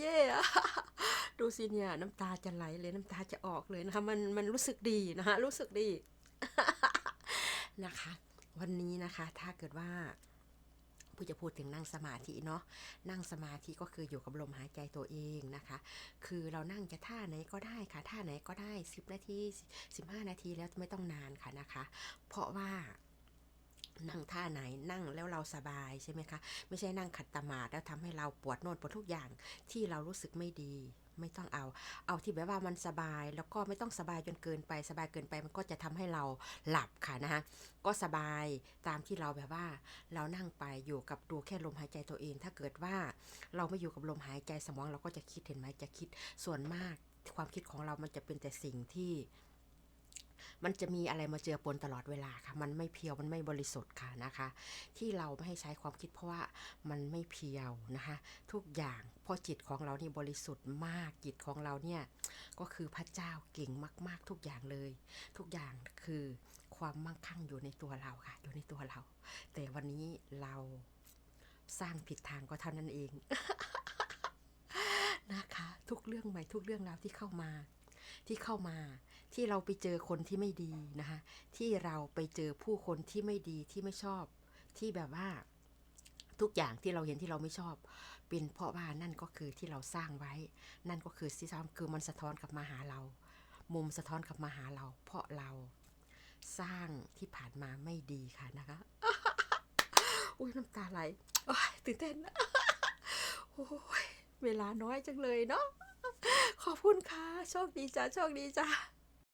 เย่ดูสิเนี่ยน้ำตาจะไหลเลยน้ำตาจะออกเลยนะคะมันมันรู้สึกดีนะคะรู้สึกดีนะคะ วันนี้นะคะถ้าเกิดว่าผู้จะพูดถึงนั่งสมาธิเนาะนั่งสมาธิก็คืออยู่กับลมหายใจตัวเองนะคะ คือเรานั่งจะท่าไหนก็ได้ค่ะท่าไหนก็ได้ 10 นาที 15 นาทีแล้วไม่ต้องนานค่ะนะคะ เพราะว่า นั่งท่าไหนนั่งแล้วเราสบายใช่ไหมคะ ไม่ใช่นั่งขัดตมาดแล้วทำให้เราปวดโน่นปวดทุกอย่างที่เรารู้สึกไม่ดีไม่ต้องเอา เอาที่แบบว่ามันสบาย แล้วก็ไม่ต้องสบายจนเกินไป สบายเกินไปมันก็จะทำให้เราหลับค่ะนะคะก็สบายตามที่เราแบบว่า เรานั่งไปอยู่กับดูแค่ลมหายใจตัวเอง ถ้าเกิดว่าเราไม่อยู่กับลมหายใจสมองเราก็จะคิดเห็นไหมจะคิดส่วนมากความคิดของเรามันจะเป็นแต่สิ่งที่ มันจะมีอะไรมาเจือปนตลอดเวลาค่ะ มันไม่เพียวมันไม่บริสุทธิ์ค่ะนะคะ ที่เราไม่ให้ใช้ความคิดเพราะว่ามันไม่เพียวนะคะ ทุกอย่างเพราะจิตของเรานี่บริสุทธิ์มากจิตของเราเนี่ยก็คือพระเจ้าเก่งมาก ๆ ทุกอย่างเลย ทุกอย่างคือความมั่งคั่งอยู่ในตัวเราค่ะ อยู่ในตัวเรา แต่วันนี้เราสร้างผิดทางก็เท่านั้นเองนะคะ ทุกเรื่องใหม่ทุกเรื่องราวที่เข้ามา ที่เข้ามา ที่เราไปเจอคนที่ไม่ดีนะคะ ที่เราไปเจอผู้คนที่ไม่ดีที่ไม่ชอบ ที่แบบว่าทุกอย่างที่เราเห็นที่เราไม่ชอบ เป็นเพราะว่านั่นก็คือที่เราสร้างไว้ นั่นก็คือที่ซ้ำคือมันสะท้อนกลับมาหาเรา มุมสะท้อนกลับมาหาเรา เพราะเราสร้างที่ผ่านมาไม่ดีค่ะนะคะอุ้ยน้ำตาไหลตื่นเต้นโอ้ยเวลาน้อยจังเลยเนาะ ขอบคุณค่ะ โชคดีจ้าโชคดีจ้า